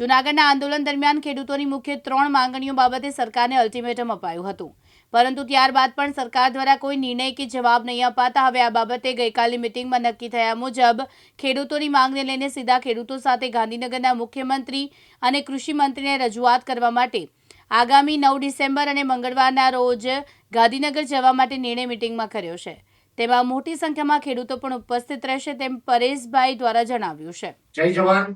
જૂનાગઢના આંદોલન દરમિયાન ખેડૂતોની મુખ્ય ત્રણ માંગણીઓ બાબતે સરકારને અલ્ટિમેટમ અપાયું હતું. પરંતુ ત્યારબાદ પણ સરકાર દ્વારા કોઈ નિર્ણય કે જવાબ નહીં અપાતા. હવે આ બાબતે ગઈકાલની મિટિંગમાં નક્કી થયા મુજબ ખેડૂતોની માંગને લઈને સીધા ખેડૂતો સાથે ગાંધીનગરના મુખ્યમંત્રી અને કૃષિમંત્રીને રજૂઆત કરવા માટે આગામી નવ ડિસેમ્બર અને મંગળવારના રોજ ગાંધીનગર જવા માટે નિર્ણય મિટિંગમાં કર્યો છે. તેમાં મોટી સંખ્યામાં ખેડૂતો પણ ઉપસ્થિત રહેશે તેમ પરેશભાઈ દ્વારા જણાવ્યું છે. જય જવાન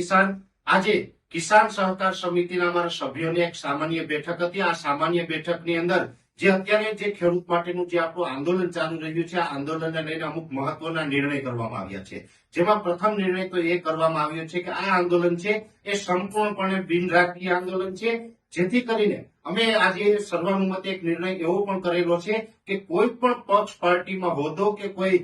કિસાન. આજે કિસાન સહકાર સમિતિના અમારા સભ્યોની એક સામાન્ય બેઠક હતી. આ સામાન્ય બેઠકની અંદર જે અત્યારે જે ખેડૂત માટેનું જે આપણું આંદોલન ચાલુ રહ્યું છે, આ આંદોલનને લઈને અમુક મહત્વના નિર્ણય કરવામાં આવ્યા છે. જેમાં પ્રથમ નિર્ણય તો એ કરવામાં આવ્યો છે કે આ આંદોલન છે એ સંપૂર્ણપણે બિનરાજકીય આંદોલન છે. જેથી કરીને અમે આજે સર્વાનુમતે એક નિર્ણય એવો પણ કરેલો છે કે કોઈ પણ પક્ષ પાર્ટીમાં હોદ્દો કે કોઈ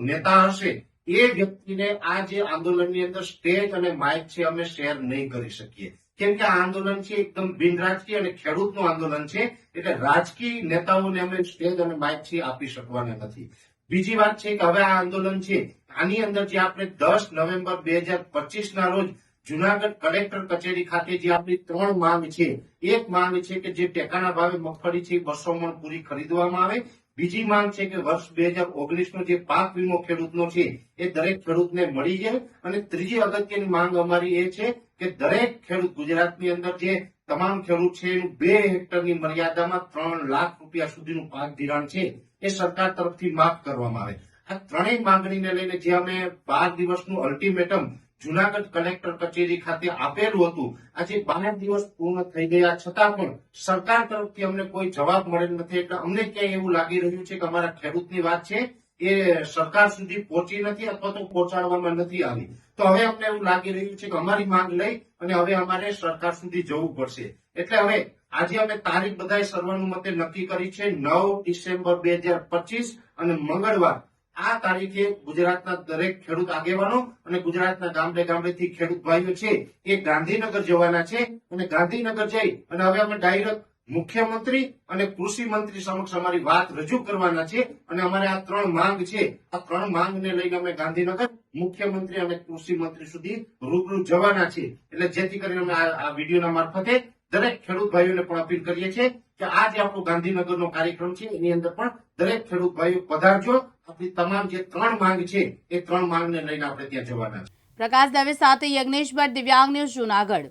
નેતા હશે એ વ્યક્તિને આ જે આંદોલનની અંદર સ્ટેજ અને માઇક છે, અમે શેર નહીં કરી શકીએ. કેમ કે આ આંદોલન છે એકદમ બિનરાજકીય અને ખેડૂતનું આંદોલન છે, એટલે રાજકીય નેતાઓને અમે સ્ટેજ અને માઇક છે આપી શકવાના નથી. બીજી વાત છે કે હવે આ આંદોલન છે, આની અંદર જે આપણે દસ નવેમ્બર બે હજાર પચીસ ના રોજ જુનાગઢ કલેક્ટર કચેરી ખાતે જે આપણી ત્રણ માંગ છે, એક માંગ છે કે જે ટેકાના ભાવે મગફળી છે બસો મણ પૂરી ખરીદવામાં આવે બીજી માંગ છે કે વર્ષ બે હજાર ઓગણીસનો જે પાક વીમો ખેડૂતનો છે, એ દરેક ખેડૂતને મળી જાય. અને ત્રીજી અગત્યની માંગ અમારી એ છે કે દરેક ખેડૂત ગુજરાતની અંદર જે તમામ ખેડૂત છે, એનું બે હેક્ટરની મર્યાદામાં ત્રણ લાખ રૂપિયા સુધીનું પાક ધિરાણ છે, એ સરકાર તરફથી માફ કરવામાં આવે. આ ત્રણેય માંગણીને લઈને જે અમે બાર દિવસનું અલ્ટિમેટમ જુનાગઢ કલેક્ટર કચેરી ખાતે આપેલું હતું. આજે બાર દિવસ પૂર્ણ થઈ ગયા છતાં પણ સરકાર તરફથી અમને કોઈ જવાબ મળેલ નથી. એટલે અમને ક્યાંય એવું લાગી રહ્યું છે કે અમારા ખેડૂતની વાત છે, એ સરકાર સુધી પહોંચી નથી અથવા તો પહોંચાડવામાં નથી આવી. તો હવે અમને એવું લાગી રહ્યું છે કે અમારી માંગ લઈ અને હવે અમારે સરકાર સુધી જવું પડશે. એટલે હવે આજે અમે તારીખ બધાએ સર્વાનુમતે નક્કી કરી છે, નવ ડિસેમ્બર બે હજાર પચીસ અને મંગળવાર આ તારીખે ગુજરાતના દરેક ખેડૂત આગેવાનો અને ગુજરાતના ગામડે ગામડેથી ખેડૂત ભાઈઓ છે એ ગાંધીનગર જવાના છે અને ગાંધીનગર જઈ અને હવે અમે ડાયરેક્ટ મુખ્યમંત્રી અને કૃષિ મંત્રી સમક્ષ અમારી વાત રજૂ કરવાના છે અને અમારે આ ત્રણ માંગ છે. આ ત્રણ માંગને લઈને અમે ગાંધીનગર મુખ્યમંત્રી અને કૃષિ મંત્રી સુધી રૂબરૂ જવાના છે. એટલે જેથી કરીને અમે આ વિડીયોના મારફતે દરેક ખેડૂત ભાઈઓને પણ અપીલ કરીએ છીએ કે આ જે આપણો ગાંધીનગરનો કાર્યક્રમ છે, એની અંદર પણ દરેક ખેડૂત ભાઈઓ પધારજો. આપણી તમામ જે ત્રણ માંગ છે, એ ત્રણ માંગને લઈને આપણે ત્યાં જવાના છે પ્રકાશ દવે સાથે યજ્ઞેશ ભટ્ટ દિવ્યાંગ ન્યૂઝ જૂનાગઢ.